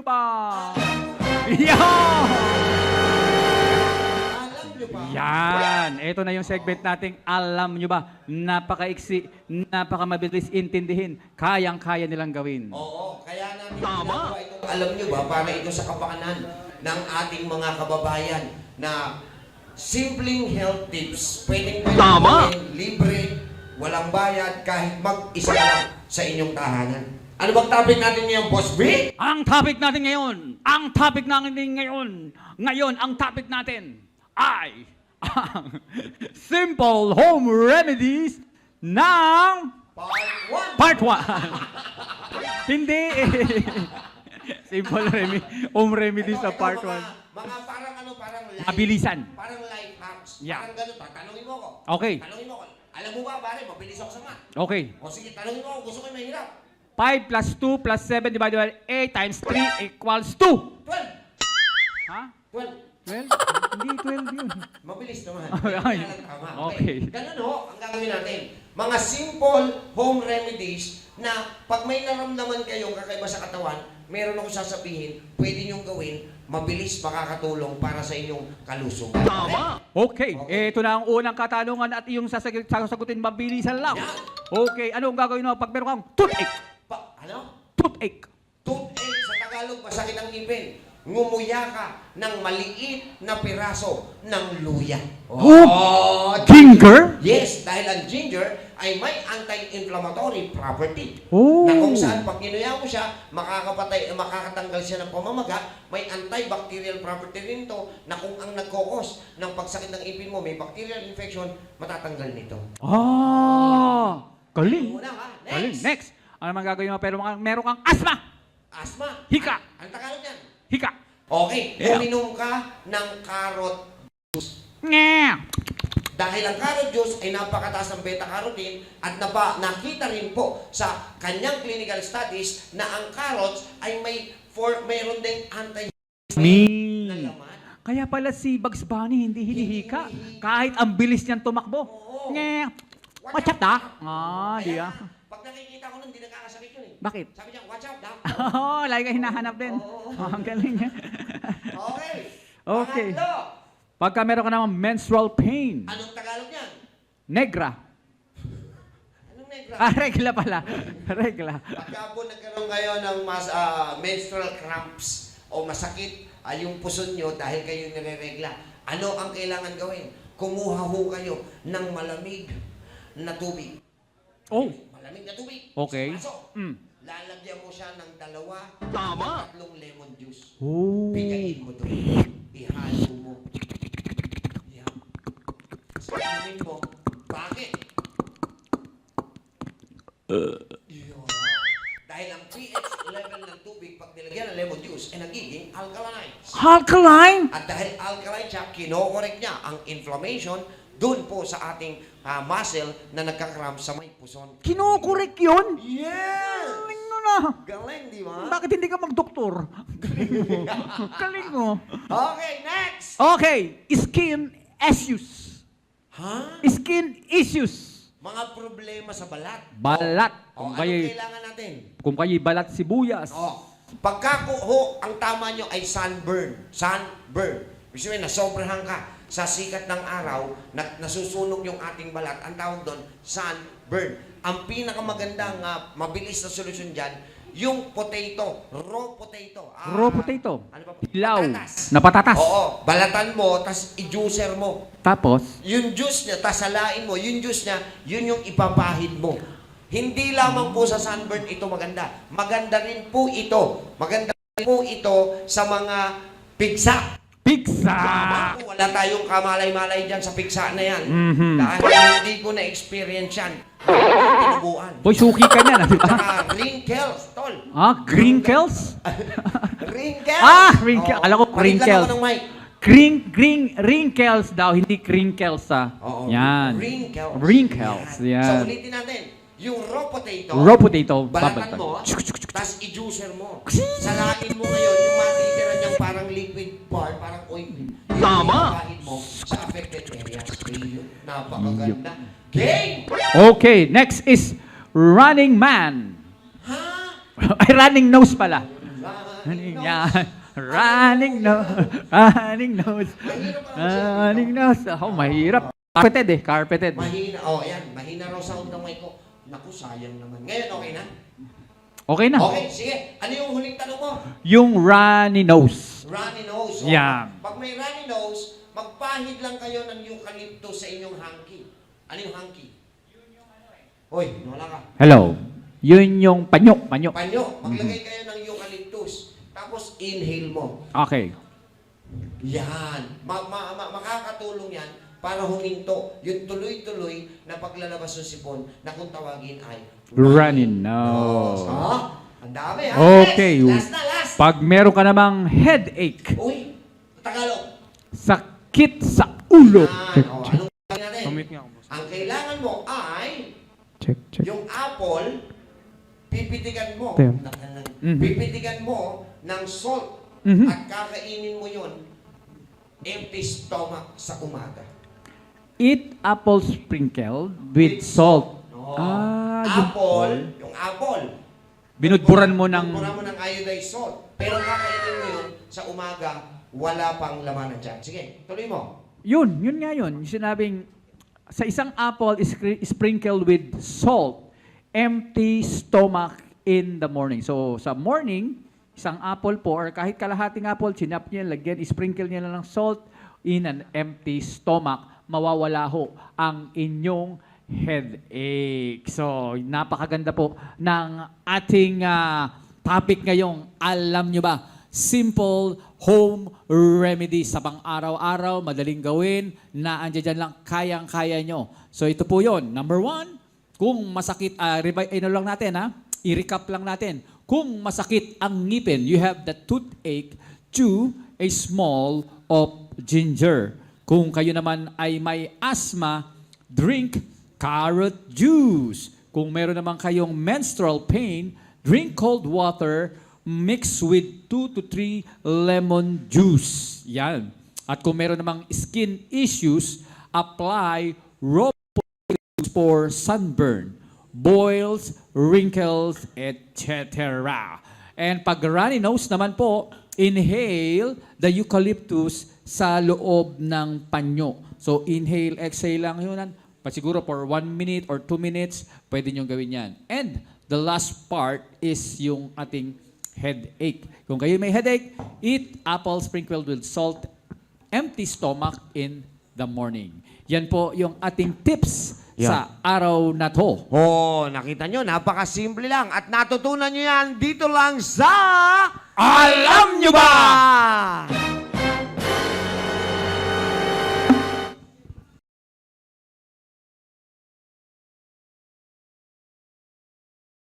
nyo ba? Yan! Alam nyo ba? Yan! Ito na yung segment nating alam nyo ba? Napakaiksi, napakamabilis intindihin. Kayang-kaya nilang gawin. Oo, kaya namin ginagawa ito. Alam nyo ba, para ito sa kapakanan ng ating mga kababayan na simpleng health tips. Pwedeng pwede Tama. libre, walang bayad, kahit mag-isa lang sa inyong tahanan. Ano bang topic natin ngayon, Boss B? Ang topic natin ngayon, ang topic natin ngayon, ngayon, ang topic natin ay ang simple home remedies ng Part 1. part 1. Hindi eh. Simple remi home remedies sa part 1. Mga, parang ano, parang life, Mabilisan. Parang life hacks. Yeah. Parang ganun. Tanungin mo ako. Okay. Tanungin mo ako. Alam mo ba, pare, mabilis ako sa math. Okay. O sige, tanungin mo ako. Gusto ko yung mahirap. 5 plus 2 plus 7 divided by 8 times 3 equals 2. 12. Ha? 12. 12? Hindi 12 yun. Mabilis naman. Ay, tama. Okay. Ganun ho, ang gagawin natin. Mga simple home remedies na pag may naramdaman kayong kakaiba sa katawan, meron ako sasabihin, pwede niyong gawin, mabilis makakatulong para sa inyong kalusugan. Okay, Okay. ito na ang unang katanungan at iyong sasag- sasagutin mabilisan lang. Yan. Okay, ano ang gagawin mo pag meron kang toothache? Ano? Toothache. Toothache sa Tagalog, masakit ang ngipin. Ngumuya ka ng maliit na piraso ng luya. Oh! Ginger? Yes, dahil ang ginger ay may anti-inflammatory property. Oh. Na kung saan pag kinuya mo siya, makakapatay, makakatanggal siya ng pamamaga, may antibacterial property rin to na kung ang nagkokos ng pagsakit ng ipin mo, may bacterial infection, matatanggal nito. Ah! Galing. Una ka, Galing. next. Ano naman gagawin mo pero meron kang asthma? Asthma. Hika. Ang Tagalog yan. Hika. Okay, Yeah. uminom ka ng carrot Nga. Dahil ang carrot juice ay napakataas ng beta-carotene at napa, nakita rin po sa kanyang clinical studies na ang carrots ay may for mayroon ding anti Me. na laman. Kaya pala si Bugs Bunny hindi hinihika. Kahit ang bilis niyang tumakbo. Oo. Nga. What's up, doc. Ah, di ah. Pag nakikita ko nun, hindi nakakasakit yun eh. Bakit? Sabi niya, watch out, doc. Oo, lagi ka hinahanap din. Oo. Oh, ang galing niya. Okay. Okay. Pangatlo, Pagka meron ka naman menstrual pain, anong Tagalog niyan? negra. Anong negra? Ah, regla pala. regla. Pagka po nagkaroon kayo ng mas, ah, menstrual cramps o masakit ah, yung puson nyo dahil kayo nireregla, ano ang kailangan gawin? Kumuha ho kayo ng malamig na tubig. Oh, Malamig na tubig. Okay. Baso. mm. Lalagyan mo siya ng dalawa, Tama. tatlong lemon juice. Oh. Bigayin mo doon. Ihalo mo. Yan. Sabihin mo, bakit? Yun. Dahil ang pH level ng tubig pag nilagyan ng lemon juice ay nagiging alkaline. Alkaline? At dahil alkaline siya, kinokorek niya ang inflammation doon po sa ating ah, muscle na nagkakram sa may puson. Kinukurek yun? Yes! Na. Galing, di ba? Bakit hindi ka magdoktor? Galing mo. Galing mo. Okay, next! Okay, skin issues. Ha? Skin issues. Mga problema sa balat. Balat. O, Kung anong kayo, kailangan natin? kung kayo balat sibuyas. Oh, pagka ho, ang tama nyo ay sunburn. Sunburn. Ibig sabihin, nasobrahan ka sa sikat ng araw, na, nasusunog yung ating balat. Ang tawag doon, sunburn. Ang pinakamagandang uh, mabilis na solusyon dyan, yung potato, raw potato. Ah, Raw potato. Ano pa? Hilaw. Patatas. Na patatas. Oo, balatan mo, tas i-juicer mo. Tapos, Yung juice niya, tasalain mo, yung juice niya, yun yung ipapahid mo. Hindi lamang po sa sunburn ito maganda. Maganda rin po ito. Maganda rin po ito sa mga pigsa. Po, wala tayong kamalay-malay dyan sa pigsa na yan. Mhm. Dahil hindi ko na-experience yan. Tinubuan. Boy, suki ka niyan, ah, di ba? Wrinkles, tol. Ah, crinkles? Wrinkles! Ah, wrinkle. Alam ko, wrinkles. ako ng mic. Cring, cring, wrinkles daw, hindi crinkles ah. Oo. Yan. Wrinkles. Wrinkles, So yan. ulitin natin. Yung raw potato. Raw potato, Balatan babalatan. mo, tapos i-juicer mo. Salain mo ngayon yung matitira liquid bar, parang ointment. Yun yung mo sa affected area. Ayun, napakaganda. Game! Okay, next is running man. Ha? Ay, running nose pala. Running yan. Running nose. Running nose. Running nose. Oh, mahirap. Carpeted eh. Carpeted. Mahina, oh, ayan, mahina raw sound ng mic ko. Naku, sayang naman. Ngayon, okay na? Okay na. Okay, sige. Ano yung huling tanong mo? Yung runny nose. Runny nose. oh. Yeah. Pag may runny nose, magpahid lang kayo ng eucalyptus sa inyong hanky. Ano yung hanky? Hoy, wala ka. Hello. Yun yung panyo. Panyo. Panyo, maglagay kayo ng eucalyptus. Tapos inhale mo. Okay. Yan. Ma- ma- ma- makakatulong yan para huminto yung tuloy-tuloy na paglalabas ng sipon na kung tawagin ay Runny nose. Ha? Ang dami ha? Okay. Last, last na, last. Pag meron ka namang headache, Uy, Tagalog. sakit sa ulo. Yan. O, anong gagawin natin? Commit nga ako, boss. Ang kailangan mo ay Check, check. yung apple, pipitigan mo. Tem. Mhm. Pipitigan mo ng salt Mhm. at kakainin mo yun empty stomach sa umaga. Eat apple sprinkled with salt. Oo. Ah, apple, yung apple. Binudburan mo ng... Binudburan mo ng iodized salt. Pero kakainin mo yun sa umaga, wala pang laman dyan. Sige, tuloy mo. Yun, yun nga yun. Sinabing, sa isang apple is sprinkled with salt, empty stomach in the morning. So, sa morning, isang apple po, or kahit kalahating apple, sinap niya, lagyan, sprinkle niya lang ng salt in an empty stomach, mawawala ho ang inyong headache. So, napakaganda po ng ating ah, topic ngayong, alam nyo ba, simple home remedy sa pang-araw-araw, madaling gawin, na andyan dyan lang, kayang-kaya nyo. So ito po yon Number one, kung masakit, uh, ano lang natin ha, i-recap lang natin. Kung masakit ang ngipin, you have the toothache, chew a small of ginger. Kung kayo naman ay may asthma, drink carrot juice. Kung meron naman kayong menstrual pain, drink cold water mixed with 2 to 3 lemon juice. Yan. At kung meron namang skin issues, apply raw for sunburn, boils, wrinkles, etc. And pag runny nose naman po, inhale the eucalyptus sa loob ng panyo. So inhale, exhale lang yun. Pa siguro for one minute or two minutes, pwede nyo gawin yan. And the last part is yung ating headache. Kung kayo may headache, eat apple sprinkled with salt, empty stomach in the morning. Yan po yung ating tips sa araw na to. Oh, nakita nyo, napakasimple lang. At natutunan nyo yan dito lang sa... Alam nyo ba?